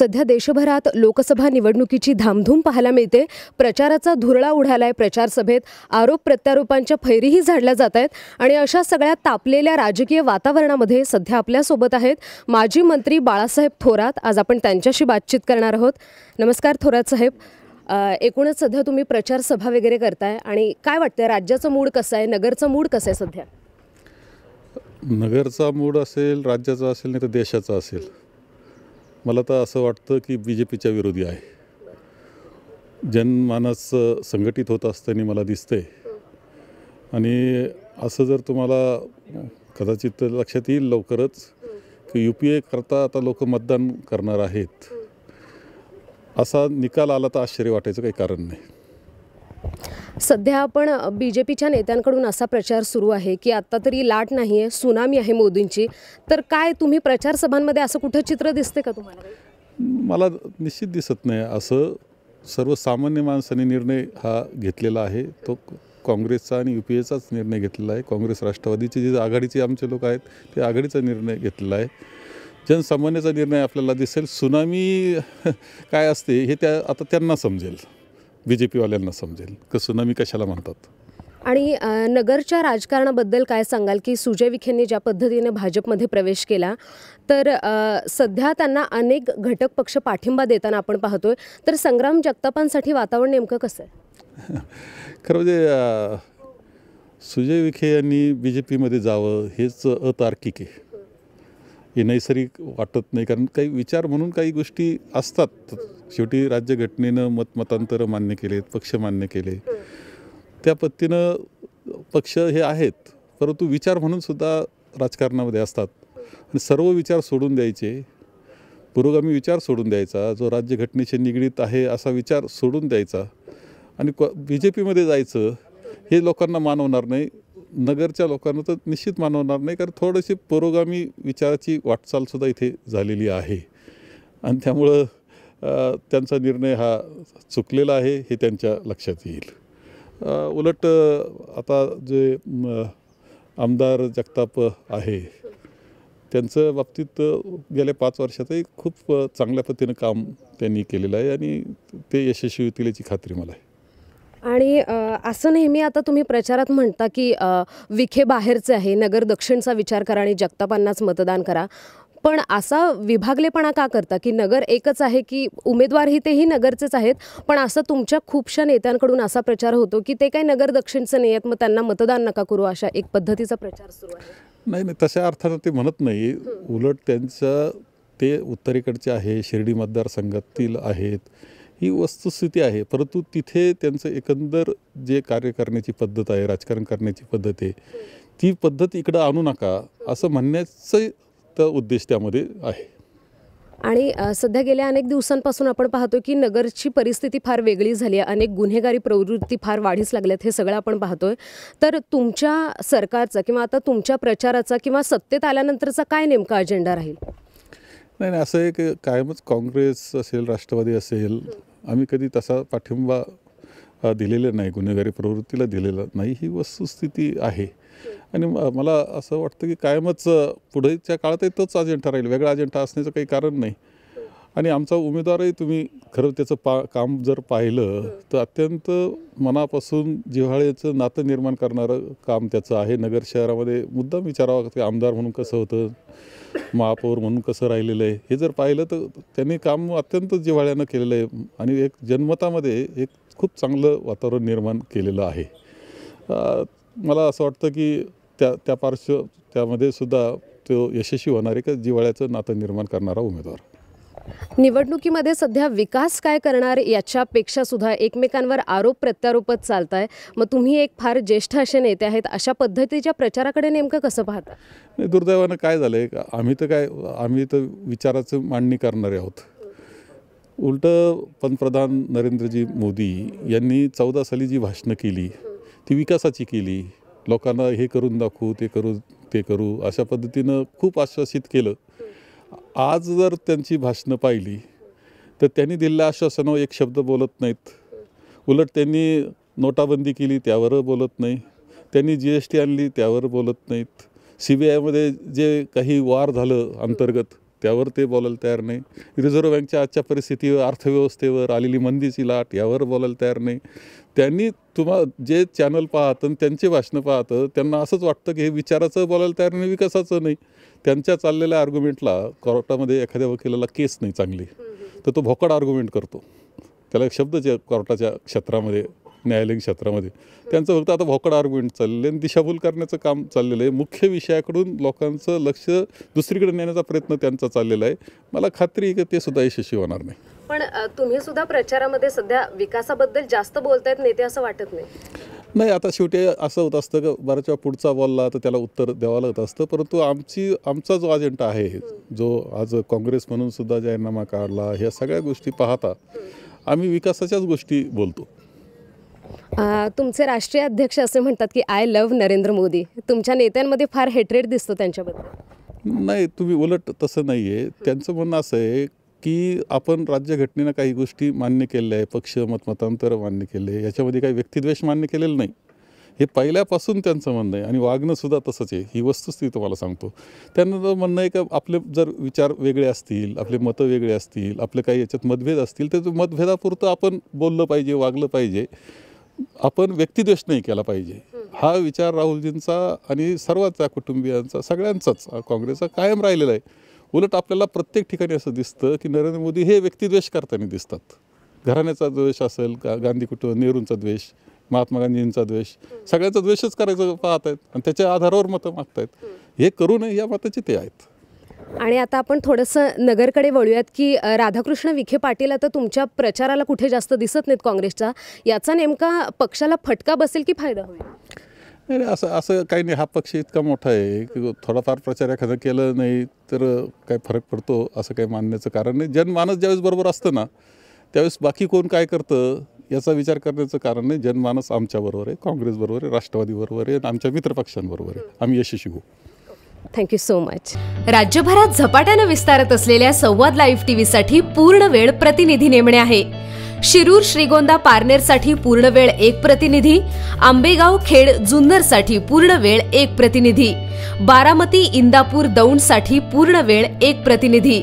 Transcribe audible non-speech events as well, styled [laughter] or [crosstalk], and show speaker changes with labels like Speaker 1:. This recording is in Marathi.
Speaker 1: सध्या देशभरात लोकसभा निवडणुकीची धामधूम पाहायला मिळते. प्रचाराचा धुरळा उडालाय प्रचार सभेत. आरोप प्रत्यारोपांच्या फैरीही झाडल्या जात आहेत. आणि अशा सगळ्या तापलेल्या राजकीय वातावरणामध्ये सध्या आपल्यासोबत आहेत माजी मंत्री बाळासाहेब थोरात. आज आपण त्यांच्याशी बातचीत करणार आहोत. नमस्कार थोरात साहेब. एकूणच सध्या तुम्ही प्रचार सभा वगैरे करताय आणि काय वाटतंय? राज्याचं मूड कसं आहे? नगरचं मूड कसं आहे सध्या?
Speaker 2: नगरचा मूड असेल राज्याचा असेल नाही तर देशाचा असेल. मला तर असं वाटतं की बी जे पीच्या विरोधी आहे. जनमानस संघटित होत असताना मला दिसते आणि असं जर तुम्हाला कदाचित लक्षात येईल लवकरच की यू पी ए करता आता लोक मतदान करणार आहेत. असा निकाल आला तर आश्चर्य वाटायचं काही कारण नाही.
Speaker 1: सध्या आपण बी जे पीच्या नेत्यांकडून असा प्रचार सुरू आहे की आत्ता तरी लाट नाही आहे सुनामी आहे मोदींची. तर काय तुम्ही प्रचार सभांमध्ये असं कुठं चित्र दिसते का तुम्हाला?
Speaker 2: मला निश्चित दिसत नाही. असं सर्वसामान्य माणसाने निर्णय हा घेतलेला आहे. तो काँग्रेसचा आणि यू पी एचाच निर्णय घेतलेला आहे. काँग्रेस राष्ट्रवादीचे जे आघाडीचे आमचे लोक आहेत ते आघाडीचा निर्णय घेतलेला आहे. जनसामान्याचा निर्णय आपल्याला दिसेल. सुनामी [laughs] काय असते हे त्या आता त्यांना समजेल. बी जे पीवाल्यांना समजेल. की सुनामी कशाला म्हणतात?
Speaker 1: आणि नगरच्या राजकारणाबद्दल काय सांगाल की सुजय विखेंनी ज्या पद्धतीने भाजपमध्ये प्रवेश केला तर सध्या त्यांना अनेक घटक पक्ष पाठिंबा देताना आपण पाहतोय. तर संग्राम जगतापांसाठी वातावरण नेमकं कसं आहे? [laughs]
Speaker 2: खरं म्हणजे सुजय विखे यांनी बी जे पीमध्ये जावं हेच अतार्किक आहे. हे नैसर्गिक वाटत नाही. कारण काही विचार म्हणून काही गोष्टी असतात. शेवटी राज्यघटनेनं मतमतांतरं मान्य केलेत पक्ष मान्य केले. त्या पद्धतीनं पक्ष हे आहेत. परंतु विचार म्हणून सुद्धा राजकारणामध्ये असतात. आणि सर्व विचार सोडून द्यायचे. पुरोगामी विचार सोडून द्यायचा. जो राज्यघटनेशी निगडीत आहे असा विचार सोडून द्यायचा. आणि बी जे पीमध्ये जायचं हे लोकांना मानवणार नाही. नगरच्या लोकांना तर निश्चित मानवणार नाही कारण थोडीशी पुरोगामी विचाराची वाटचालसुद्धा इथे झालेली आहे. आणि त्यामुळं त्यांचा निर्णय हा चुकलेला आहे हे त्यांच्या लक्षात येईल. उलट आता जे आमदार जगताप आहे त्यांचं बाबतीत गेल्या पाच वर्षातही खूप चांगल्या पद्धतीनं काम त्यांनी केलेलं आहे आणि ते यशस्वी होतील याची खात्री मला आहे.
Speaker 1: आणि असं नेहमी आता तुम्ही प्रचारात म्हणता की विखे बाहेरचे आहे नगर दक्षिणचा विचार करा आणि जगतापांनाच मतदान करा. पण असा विभागलेपणा का करता की नगर एकच आहे की उमेदवारही तेही नगरचेच आहेत पण असं तुमच्या खूपशा नेत्यांकडून असा प्रचार होतो की ते काही नगर दक्षिणचं नाही आहेत मग त्यांना मतदान नका करू अशा एक पद्धतीचा प्रचार सुरू आहे?
Speaker 2: नाही नाही तशा अर्थानं ते म्हणत नाही. उलट त्यांचं ते उत्तरेकडचे आहे शिर्डी मतदारसंघातील आहेत. ही वस्तुस्थिती आहे. परंतु तिथे त्यांचं एकंदर जे कार्य करण्याची पद्धत आहे राजकारण करण्याची पद्धत आहे ती पद्धत इकडं आणू नका असं म्हणण्याचं तर उद्देश त्यामध्ये आहे.
Speaker 1: आणि सध्या गेल्या अनेक दिवसांपासून आपण पाहतो की नगरची परिस्थिती फार वेगळी झाली आहे. अनेक गुन्हेगारी प्रवृत्ती फार वाढीस लागल्यात हे सगळं आपण पाहतोय. तर तुमच्या सरकारचा किंवा आता तुमच्या प्रचाराचा किंवा सत्तेत आल्यानंतरचा काय नेमका अजेंडा राहील?
Speaker 2: नाही नाही असं आहे की कायमच काँग्रेस असेल राष्ट्रवादी असेल आम्ही कधी तसा पाठिंबा दिलेला नाही गुन्हेगारी प्रवृत्तीला दिलेला नाही. ही वस्तुस्थिती आहे. आणि म- मला असं वाटतं की कायमच पुढेच्या काळातही तोच अजेंडा राहील. वेगळा अजेंडा असण्याचं काही कारण नाही. आणि आमचा उमेदवारही तुम्ही खरं त्याचं पा काम जर पाहिलं तर अत्यंत मनापासून जिव्हाळ्याचं नातं निर्माण करणारं काम त्याचं आहे. नगर शहरामध्ये मुद्दाम विचारावा की आमदार म्हणून कसं होतं महापौर म्हणून कसं राहिलेलं आहे. हे जर पाहिलं तर त्यांनी काम अत्यंत जिव्हाळ्यानं केलेलं आहे आणि एक जनमतामध्ये एक खूप चांगलं वातावरण निर्माण केलेलं आहे. मला असं वाटतं की त्या त्या पार्श्व त्यामध्ये सुद्धा तो यशस्वी होणार आहे का जिव्हाळ्याचं नातं निर्माण करणारा उमेदवार?
Speaker 1: निवडणुकीमध्ये सध्या विकास काय करणार याच्यापेक्षा सुद्धा एकमेकांवर आरोप प्रत्यारोपच चालत आहे मग तुम्ही एक फार ज्येष्ठ असे नेते आहेत अशा पद्धतीच्या प्रचाराकडे नेमकं कसं पाहता?
Speaker 2: नाही दुर्दैवानं काय झालं आहे आम्ही तर काय आम्ही तर विचाराचं मांडणी करणारे आहोत. उलटं पंतप्रधान नरेंद्रजी मोदी यांनी चौदा साली जी भाषणं केली ती विकासाची केली. लोकांना हे करून दाखवू ते करू ते करू अशा पद्धतीनं खूप आश्वासित केलं. आज जर त्यांची भाषणं पाहिली तर त्यांनी दिलेल्या आश्वासनावर एक शब्द बोलत नाहीत. उलट त्यांनी नोटाबंदी केली त्यावर बोलत नाही. त्यांनी जी एस टी आणली त्यावर बोलत नाहीत. सी बी आयमध्ये जे काही वार झालं अंतर्गत त्यावर ते बोलायला तयार नाही. रिझर्व्ह बँकच्या आजच्या परिस्थितीवर अर्थव्यवस्थेवर आलेली मंदीची लाट यावर बोलायला तयार नाही. त्यांनी तुम्हा जे चॅनल पाहत आणि त्यांचे भाषणं पाहतं त्यांना असंच वाटतं की हे विचाराचं बोलायला तयार नाही विकासाचं नाही. त्यांच्या चाललेल्या आर्ग्युमेंटला कोर्टामध्ये एखाद्या वकिलाला केस नाही चांगली. तर तो भोकाड आर्ग्युमेंट करतो. त्याला एक शब्द जे कोर्टाच्या क्षेत्रामध्ये न्यायालयीन क्षेत्रामध्ये. त्यांचं फक्त आता भोकड आर्ग्युमेंट चाललेलं आहे. आणि दिशाभूल करण्याचं काम चाललेलं आहे. मुख्य विषयाकडून लोकांचं लक्ष दुसरीकडे नेण्याचा प्रयत्न त्यांचा चाललेला आहे. मला खात्री आहे की ते सुद्धा यशस्वी होणार नाही.
Speaker 3: पण तुम्ही सुद्धा प्रचारामध्ये सध्या विकासाबद्दल जास्त बोलतायत नेते असं वाटत नाही.
Speaker 2: नाही आता शेवटी असं होत असतं की बऱ्याच वेळा पुढचा बोलला तर त्याला उत्तर द्यावं लागत असतं. परंतु आमची आमचा जो अजेंडा आहे जो आज काँग्रेस म्हणून सुद्धा जाहीरनामा काढला ह्या सगळ्या गोष्टी पाहता आम्ही विकासाच्याच गोष्टी बोलतो.
Speaker 3: तुमचे राष्ट्रीय अध्यक्ष असे म्हणतात की आय लव्ह नरेंद्र मोदी. तुमच्या नेत्यांमध्ये फार हेट्रेड दिसतो त्यांच्याबद्दल.
Speaker 2: नाही तुम्ही उलट तसं नाही आहे त्यांचं म्हणणं असं आहे की आपण राज्यघटनेनं काही गोष्टी मान्य केलेल्या आहे पक्ष मतमतांतर मान्य केले याच्यामध्ये काही व्यक्तिद्वेष मान्य केलेलं नाही. हे पहिल्यापासून त्यांचं म्हणणं आहे आणि वागणं सुद्धा तसंच आहे. ही वस्तुस्थिती तुम्हाला सांगतो. त्यांना म्हणणं आहे का आपले जर विचार वेगळे असतील आपले मतं वेगळे असतील आपले काही याच्यात मतभेद असतील तर ते मतभेदापुरतं आपण बोललं पाहिजे वागलं पाहिजे. आपण व्यक्तिद्वेष नाही केला पाहिजे. हा विचार राहुलजींचा आणि सर्वच कुटुंबियांचा सगळ्यांचाच. काँग्रेसचा कायम राहिलेला आहे. उलट आपल्याला प्रत्येक ठिकाणी असं दिसतं की नरेंद्र मोदी हे व्यक्तिद्वेष करताना दिसतात. घराण्याचा द्वेष असेल का गांधी कुटुंब नेहरूंचा द्वेष महात्मा गांधींचा द्वेष सगळ्यांचा द्वेषच करायचं पाहत आहेत आणि त्याच्या आधारावर मतं मागतायत. हे करू नये या मताचे ते आहेत.
Speaker 3: आणि आता आपण थोडंसं नगरकडे वळूयात की राधाकृष्ण विखे पाटील आता तुमच्या प्रचाराला कुठे जास्त दिसत नाहीत काँग्रेसचा? याचा नेमका पक्षाला फटका बसेल की फायदा होईल?
Speaker 2: नाही असं असं काही नाही. हा पक्ष इतका मोठा आहे की थोडाफार प्रचार एखादं केलं नाही तर काही फरक पडतो असं काही मानण्याचं कारण नाही. जनमानस ज्यावेळेस बरोबर असतं ना त्यावेळेस बाकी कोण काय करतं याचा विचार करण्याचं कारण नाही. जनमानस आमच्याबरोबर आहे काँग्रेसबरोबर आहे राष्ट्रवादीबरोबर आहे आणि आमच्या मित्रपक्षांबरोबर आहे. आम्ही यशस्वी होऊ.
Speaker 3: थँक्यू सो मच
Speaker 1: राज्यभरात झपाट्यानं विस्तारत असलेल्या संवाद लाईव्ह टीव्हीसाठी पूर्ण वेळ प्रतिनिधी नेमणे आहे. शिरूर श्रीगोंदा पारनेरसाठी पूर्ण वेळ एक प्रतिनिधी आंबेगाव खेड जुन्नरसाठी पूर्ण वेळ एक प्रतिनिधी बारामती इंदापूर दौंडसाठी पूर्ण वेळ एक प्रतिनिधी